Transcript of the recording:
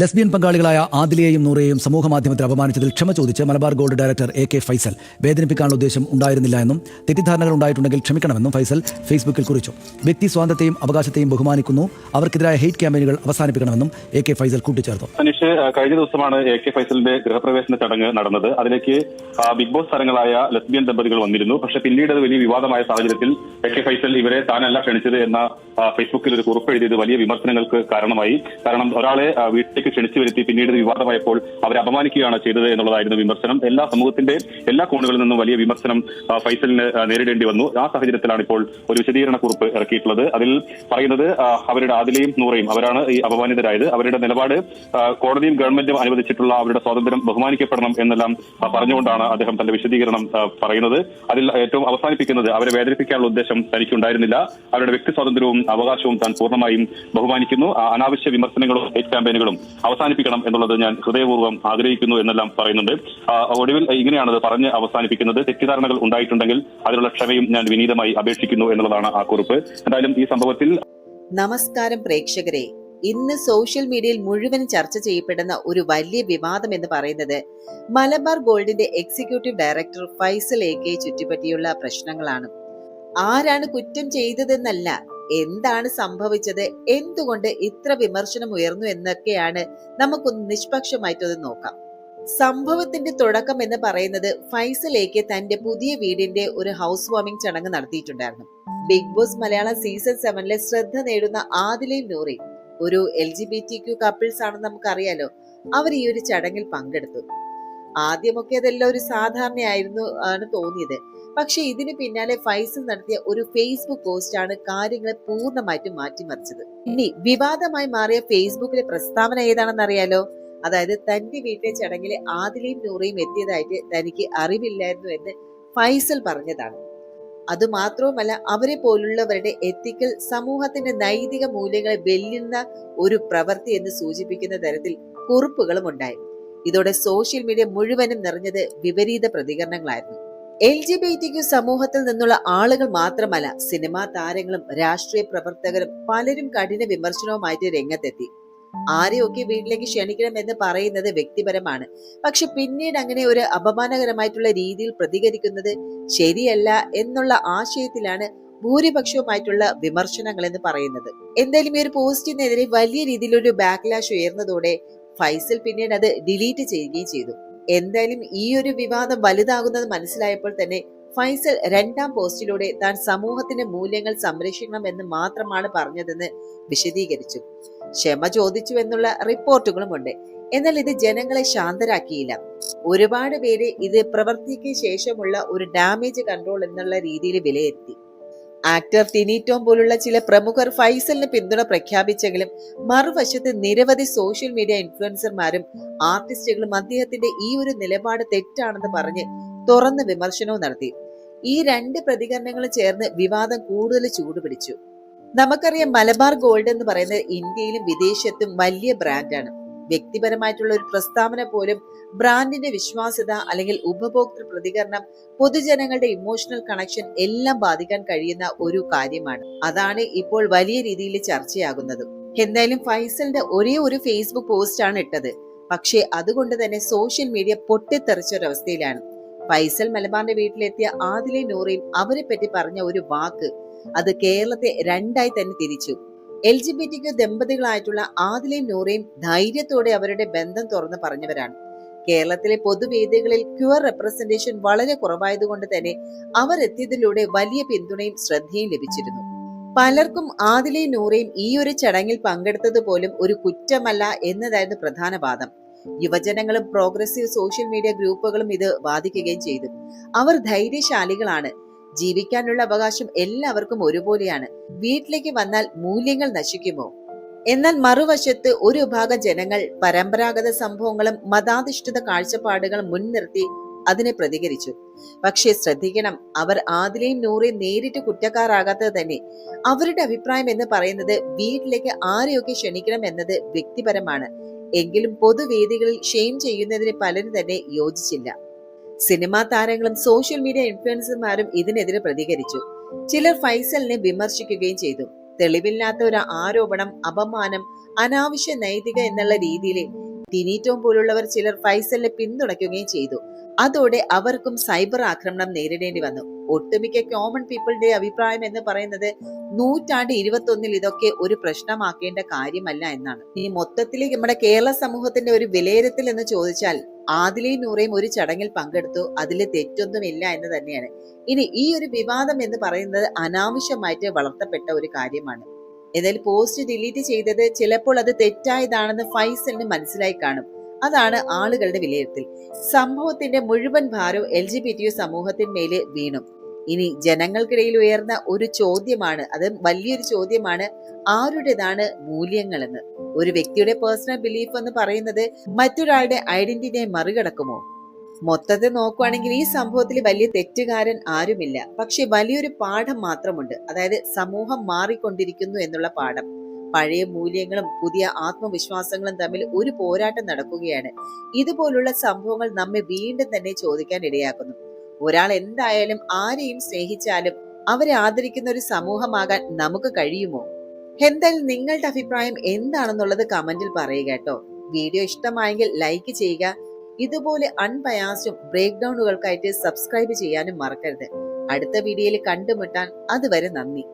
Lesbian പങ്കാളികളായ ആദിലയെയും നൂറേയും സമൂഹ മാധ്യമത്തിൽ അപമാനിച്ചതിൽ ക്ഷമ ചോദിച്ച് Malabar gold director A K Faisal വേദനിപ്പിക്കാനുള്ള ഉദ്ദേശം ഉണ്ടായിരുന്നില്ല എന്നും തെറ്റിദ്ധാരണകൾ ഉണ്ടായിട്ടുണ്ടെങ്കിൽ ക്ഷമിക്കണമെന്നും ഫൈസൽ ഫേസ്ബുക്കിൽ കുറിച്ചു. വ്യക്തി സ്വാതന്ത്ര്യത്തെയും അവകാശത്തെയും ബഹുമാനിക്കുന്നു. അവർക്കെതിരായ ഹെയ്റ്റ് ക്യാമ്പയിനുകൾ അവസാനിപ്പിക്കണമെന്നും എ കെ ഫൈസൽ കൂട്ടിച്ചേർത്തു. അനീഷ് കഴിഞ്ഞ ദിവസമാണ് എ കെ ഫൈസലിന്റെ ഗൃഹപ്രവേശന ചടങ്ങ് നടന്നത്. അതിലേക്ക് ബിഗ് ബോസ് താരങ്ങളായ ലെസ്ബിയൻ ദമ്പതികൾ വന്നിരുന്നു. പക്ഷെ പിന്നീട് വലിയ വിവാദമായ സാഹചര്യത്തിൽ എ കെ ഫൈസൽ ഇവരെ താനല്ല ക്ഷണിച്ചത് എന്ന ഫേസ്ബുക്കിൽ ഒരു കുറിപ്പ് എഴുതിയത് വലിയ വിമർശനങ്ങൾക്ക് കാരണമായി. കാരണം ഒരാളെ വീട്ടിലേക്ക് ക്ഷണിച്ചു വരുത്തി പിന്നീട് വിവാദമായപ്പോൾ അവരെ അപമാനിക്കുകയാണ് ചെയ്തത് എന്നുള്ളതായിരുന്നു വിമർശനം. എല്ലാ സമൂഹത്തിന്റെ എല്ലാ കോണുകളിൽ നിന്നും വലിയ വിമർശനം ഫൈസലിന് നേരിടേണ്ടി വന്നു. ആ സാഹചര്യത്തിലാണ് ഇപ്പോൾ ഒരു വിശദീകരണ കുറിപ്പ് ഇറക്കിയിട്ടുള്ളത്. അതിൽ പറയുന്നത് അവരുടെ ആദിലയും നൂറയും അവരാണ് ഈ അപമാനിതരായത്. അവരുടെ നിലപാട് കോടതിയും ഗവൺമെന്റും അനുവദിച്ചിട്ടുള്ള അവരുടെ സ്വാതന്ത്ര്യം ബഹുമാനിക്കപ്പെടണം എന്നെല്ലാം പറഞ്ഞുകൊണ്ടാണ് അദ്ദേഹം തന്റെ വിശദീകരണം പറയുന്നത്. അതിൽ ഏറ്റവും അവസാനിപ്പിക്കുന്നത് അവരെ വേദനിപ്പിക്കാനുള്ള ഉദ്ദേശം തനിക്കുണ്ടായിരുന്നില്ല. അവരുടെ വ്യക്തി സ്വാതന്ത്ര്യവും അവകാശവും താൻ പൂർണമായും ബഹുമാനിക്കുന്നു. അനാവശ്യ വിമർശനങ്ങളും ഹേറ്റ് ക്യാമ്പയിനുകളും അവസാനിപ്പിക്കണം എന്നുള്ളത് ഞാൻ ഹൃദയപൂർവം ആഗ്രഹിക്കുന്നു എന്നെല്ലാം പറയുന്നുണ്ട്. ഒടുവിൽ ഇങ്ങനെയാണത് പറഞ്ഞ് അവസാനിപ്പിക്കുന്നത്. തെറ്റിദ്ധാരണകൾ ഉണ്ടായിട്ടുണ്ടെങ്കിൽ അതിനുള്ള ക്ഷമയും ഞാൻ വിനീതമായി അപേക്ഷിക്കുന്നു എന്നുള്ളതാണ് ആ കുറിപ്പ്. എന്തായാലും ഈ സംഭവത്തിൽ നമസ്കാരം പ്രേക്ഷകരെ. ഇന്ന് സോഷ്യൽ മീഡിയയിൽ മുഴുവൻ ചർച്ച ചെയ്യപ്പെടുന്ന ഒരു വലിയ വിവാദം എന്ന് പറയുന്നത് മലബാർ ഗോൾഡിന്റെ executive director Faisal A K ചുറ്റിപ്പറ്റിയുള്ള പ്രശ്നങ്ങളാണ്. ആരാണ് കുറ്റം ചെയ്തതെന്നല്ല എന്താണ് സംഭവിച്ചത്? എന്തുകൊണ്ട് ഇത്ര വിമർശനം ഉയർന്നു എന്നൊക്കെയാണ് നമുക്കൊന്ന് നിഷ്പക്ഷമായിട്ടത് നോക്കാം. സംഭവത്തിന്റെ തുടക്കം എന്ന് പറയുന്നത് ഫൈസലേക്ക് തന്റെ പുതിയ വീടിന്റെ ഒരു ഹൗസ് വാമിംഗ് ചടങ്ങ് നടത്തിയിട്ടുണ്ടായിരുന്നു. ബിഗ് ബോസ് മലയാളം സീസൺ സെവനിലെ ശ്രദ്ധ നേടുന്ന ആദിലയും നൂറി ഒരു L G B T Q couples ആണെന്ന് നമുക്കറിയാലോ അവർ ഈ ഒരു ചടങ്ങിൽ പങ്കെടുത്തു. ആദ്യമൊക്കെ അതെല്ലാം ഒരു സാധാരണയായിരുന്നു ആണ് തോന്നിയത്. പക്ഷെ ഇതിന് പിന്നാലെ ഫൈസൽ നടത്തിയ ഒരു ഫേസ്ബുക്ക് പോസ്റ്റ് ആണ് കാര്യങ്ങളെ പൂർണമായിട്ടും മാറ്റിമറിച്ചത്. ഇനി വിവാദമായി മാറിയ ഫേസ്ബുക്കിലെ പ്രസ്താവന ഏതാണെന്ന് അറിയാലോ അതായത് തന്റെ വീട്ടിലെ ചടങ്ങിൽ ആദിലയും നൂറയും എത്തിയതായിട്ട് തനിക്ക് അറിവില്ലായിരുന്നു എന്ന് ഫൈസൽ പറഞ്ഞതാണ്. അത് അതുമാത്രവുമല്ല അവരെ പോലുള്ളവരുടെ എത്തിക്കൽ സമൂഹത്തിന്റെ നൈതിക മൂല്യങ്ങളെ വെല്ലുന്ന ഒരു പ്രവൃത്തി എന്ന് സൂചിപ്പിക്കുന്ന തരത്തിൽ കുറിപ്പുകളും ഉണ്ടായി. ഇതോടെ സോഷ്യൽ മീഡിയ മുഴുവനും നിറഞ്ഞത് വിപരീത പ്രതികരണങ്ങളായിരുന്നു. എൽ ജി ബി ടി സമൂഹത്തിൽ നിന്നുള്ള ആളുകൾ മാത്രമല്ല സിനിമാ താരങ്ങളും രാഷ്ട്രീയ പ്രവർത്തകരും പലരും കഠിന വിമർശനവുമായിട്ട് രംഗത്തെത്തി. ആരെയൊക്കെ വീട്ടിലേക്ക് ക്ഷണിക്കണം എന്ന് പറയുന്നത് വ്യക്തിപരമാണ്. പക്ഷെ പിന്നീട് അങ്ങനെ ഒരു അപമാനകരമായിട്ടുള്ള രീതിയിൽ പ്രതികരിക്കുന്നത് ശരിയല്ല എന്നുള്ള ആശയത്തിലാണ് ഭൂരിപക്ഷവുമായിട്ടുള്ള വിമർശനങ്ങൾ എന്ന് പറയുന്നത്. എന്തായാലും ഈ ഒരു പോസ്റ്റിനെതിരെ വലിയ രീതിയിലൊരു ബാക്ക്ലാഷ് ഉയർന്നതോടെ ഫൈസൽ പിന്നീട് അത് ഡിലീറ്റ് ചെയ്യുകയും ചെയ്തു. എന്തായാലും ഈ ഒരു വിവാദം വലുതാകുന്നത് മനസ്സിലായപ്പോൾ തന്നെ ഫൈസൽ രണ്ടാം പോസ്റ്റിലൂടെ താൻ സമൂഹത്തിന്റെ മൂല്യങ്ങൾ സംരക്ഷിക്കണം എന്ന് മാത്രമാണ് പറഞ്ഞതെന്ന് വിശദീകരിച്ചു. ക്ഷമ ചോദിച്ചു എന്നുള്ള റിപ്പോർട്ടുകളും ഉണ്ട് എന്നാൽ ഇത് ജനങ്ങളെ ശാന്തരാക്കിയില്ല. ഒരുപാട് പേര് ഇത് പ്രവർത്തിക്ക് ശേഷമുള്ള ഒരു ഡാമേജ് കൺട്രോൾ എന്നുള്ള രീതിയിൽ വിലയിരുത്തി. ആക്ടർ ടിനി ടോം പോലുള്ള ചില പ്രമുഖർ ഫൈസലിന് പിന്തുണ പ്രഖ്യാപിച്ചെങ്കിലും മറുവശത്ത് നിരവധി സോഷ്യൽ മീഡിയ ഇൻഫ്ലുവൻസർമാരും ആർട്ടിസ്റ്റുകളും അദ്ദേഹത്തിന്റെ ഈ ഒരു നിലപാട് തെറ്റാണെന്ന് പറഞ്ഞ് തുറന്ന് വിമർശനവും നടത്തി. ഈ രണ്ട് പ്രതികരണങ്ങളും ചേർന്ന് വിവാദം കൂടുതൽ ചൂടുപിടിച്ചു. നമുക്കറിയാം മലബാർ ഗോൾഡ് എന്ന് പറയുന്നത് ഇന്ത്യയിലും വിദേശത്തും വലിയ ബ്രാൻഡാണ്. വ്യക്തിപരമായിട്ടുള്ള ഒരു പ്രസ്താവന പോലും ബ്രാൻഡിന്റെ വിശ്വാസ്യത അല്ലെങ്കിൽ ഉപഭോക്തൃ പ്രതികരണം പൊതുജനങ്ങളുടെ ഇമോഷണൽ കണക്ഷൻ എല്ലാം ബാധിക്കാൻ കഴിയുന്ന ഒരു കാര്യമാണ്. അതാണ് ഇപ്പോൾ വലിയ രീതിയിൽ ചർച്ചയാകുന്നത്. എന്തായാലും ഫൈസലിന്റെ ഒരേ ഒരു ഫേസ്ബുക്ക് ആണ് ഇട്ടത്. പക്ഷേ അതുകൊണ്ട് തന്നെ സോഷ്യൽ മീഡിയ പൊട്ടിത്തെറിച്ച ഒരവസ്ഥയിലാണ് ഫൈസൽ മലബാറിന്റെ വീട്ടിലെത്തിയ ആദിലെ നൂറയും അവരെ പറ്റി പറഞ്ഞ ഒരു വാക്ക് അത് കേരളത്തെ രണ്ടായി തന്നെ തിരിച്ചു. എൽ ജി ബി ടിക്ക് ദമ്പതികളായിട്ടുള്ള ആദിലയും നൂറയും ധൈര്യത്തോടെ അവരുടെ ബന്ധം തുറന്ന് പറഞ്ഞവരാണ്. കേരളത്തിലെ പൊതുവേദികളിൽ ക്യൂർ റെപ്രസെന്റേഷൻ വളരെ കുറവായതുകൊണ്ട് തന്നെ അവർ എത്തിയതിലൂടെ വലിയ പിന്തുണയും ശ്രദ്ധയും ലഭിച്ചിരുന്നു. പലർക്കും ആദിലയും നൂറയും ഈ ഒരു ചടങ്ങിൽ പങ്കെടുത്തത് പോലും ഒരു കുറ്റമല്ല എന്നതായിരുന്നു പ്രധാന വാദം. യുവജനങ്ങളും പ്രോഗ്രസീവ് സോഷ്യൽ മീഡിയ ഗ്രൂപ്പുകളും ഇത് വാദിക്കുകയും ചെയ്തു. അവർ ധൈര്യശാലികളാണ്. ജീവിക്കാനുള്ള അവകാശം എല്ലാവർക്കും ഒരുപോലെയാണ്. വീട്ടിലേക്ക് വന്നാൽ മൂല്യങ്ങൾ നശിക്കുമോ? എന്നാൽ മറുവശത്ത് ഒരു വിഭാഗം ജനങ്ങൾ പരമ്പരാഗത സംഭവങ്ങളും മതാധിഷ്ഠിത കാഴ്ചപ്പാടുകളും മുൻനിർത്തി അതിനെ പ്രതികരിച്ചു. പക്ഷേ ശ്രദ്ധിക്കണം അവർ ആദിലെയും നൂറെയും നേരിട്ട് കുറ്റക്കാരാകാത്തത് തന്നെ. അവരുടെ അഭിപ്രായം എന്ന് പറയുന്നത് വീട്ടിലേക്ക് ആരെയൊക്കെ ക്ഷണിക്കണം എന്നത് വ്യക്തിപരമാണ്. എങ്കിലും പൊതുവേദികളിൽ ഷെയിം ചെയ്യുന്നതിന് പലരും തന്നെ യോജിച്ചില്ല. സിനിമാ താരങ്ങളും സോഷ്യൽ മീഡിയ ഇൻഫ്ലുവൻസർമാരും ഇതിനെതിരെ പ്രതികരിച്ചു. ചിലർ ഫൈസലിനെ വിമർശിക്കുകയും ചെയ്തു. തെളിവില്ലാത്ത ഒരു ആരോപണം അപമാനം അനാവശ്യ നൈതിക എന്നുള്ള രീതിയിൽ ടിനീറ്റോം പോലുള്ളവർ ചിലർ ഫൈസലിനെ പിന്തുണയ്ക്കുകയും ചെയ്തു. അതോടെ അവർക്കും സൈബർ ആക്രമണം നേരിടേണ്ടി വന്നു. ഒട്ടുമിക്ക കോമൺ പീപ്പിളിന്റെ അഭിപ്രായം എന്ന് പറയുന്നത് നൂറ്റാണ്ട് ഇരുപത്തൊന്നിൽ ഇതൊക്കെ ഒരു പ്രശ്നമാക്കേണ്ട കാര്യമല്ല എന്നാണ്. ഇനി മൊത്തത്തിൽ നമ്മുടെ കേരള സമൂഹത്തിന്റെ ഒരു വിലയിരുത്തൽ എന്ന് ചോദിച്ചാൽ ആദിലയും നൂറയും ഒരു ചടങ്ങിൽ പങ്കെടുത്തു. അതിൽ തെറ്റൊന്നുമില്ല എന്ന് തന്നെയാണ്. ഇനി ഈ ഒരു വിവാദം എന്ന് പറയുന്നത് അനാവശ്യമായിട്ട് വളർത്തപ്പെട്ട ഒരു കാര്യമാണ്. എന്നാൽ പോസ്റ്റ് ഡിലീറ്റ് ചെയ്തത് ചിലപ്പോൾ അത് തെറ്റായതാണെന്ന് ഫൈസലിന് മനസ്സിലായി കാണും. അതാണ് ആളുകളുടെ വിലയിരുത്തൽ. സംഭവത്തിന്റെ മുഴുവൻ ഭാരവും എൽ ജി ബി ടി യു വീണു. ഇനി ജനങ്ങൾക്കിടയിൽ ഉയർന്ന ഒരു ചോദ്യമാണ് അത് വലിയൊരു ചോദ്യമാണ് ആരുടേതാണ് മൂല്യങ്ങൾ എന്ന് ഒരു വ്യക്തിയുടെ പേഴ്സണൽ ബിലീഫ് എന്ന് പറയുന്നത് മറ്റൊരാളുടെ ഐഡന്റിറ്റിയെ മറികടക്കുമോ? മൊത്തത്തിൽ നോക്കുവാണെങ്കിൽ ഈ സംഭവത്തിൽ വലിയ തെറ്റുകാരൻ ആരുമില്ല. പക്ഷെ വലിയൊരു പാഠം മാത്രമുണ്ട്. അതായത് സമൂഹം മാറിക്കൊണ്ടിരിക്കുന്നു എന്നുള്ള പാഠം. പഴയ മൂല്യങ്ങളും പുതിയ ആത്മവിശ്വാസങ്ങളും തമ്മിൽ ഒരു പോരാട്ടം നടക്കുകയാണ്. ഇതുപോലുള്ള സംഭവങ്ങൾ നമ്മെ വീണ്ടും തന്നെ ചോദിക്കാൻ ഇടയാക്കുന്നു. ഒരാൾ എന്തായാലും ആരെയും സ്നേഹിച്ചാലും അവരെ ആദരിക്കുന്ന ഒരു സമൂഹമാകാൻ നമുക്ക് കഴിയുമോ? എന്തായാലും നിങ്ങളുടെ അഭിപ്രായം എന്താണെന്നുള്ളത് കമന്റിൽ പറയുക കേട്ടോ. വീഡിയോ ഇഷ്ടമായെങ്കിൽ ലൈക്ക് ചെയ്യുക. ഇതുപോലെ അൺബയാസും ബ്രേക്ക് ഡൗണുകൾക്കായിട്ട് സബ്സ്ക്രൈബ് ചെയ്യാനും മറക്കരുത്. അടുത്ത വീഡിയോയിൽ കണ്ടുമുട്ടാൻ അതുവരെ നന്ദി.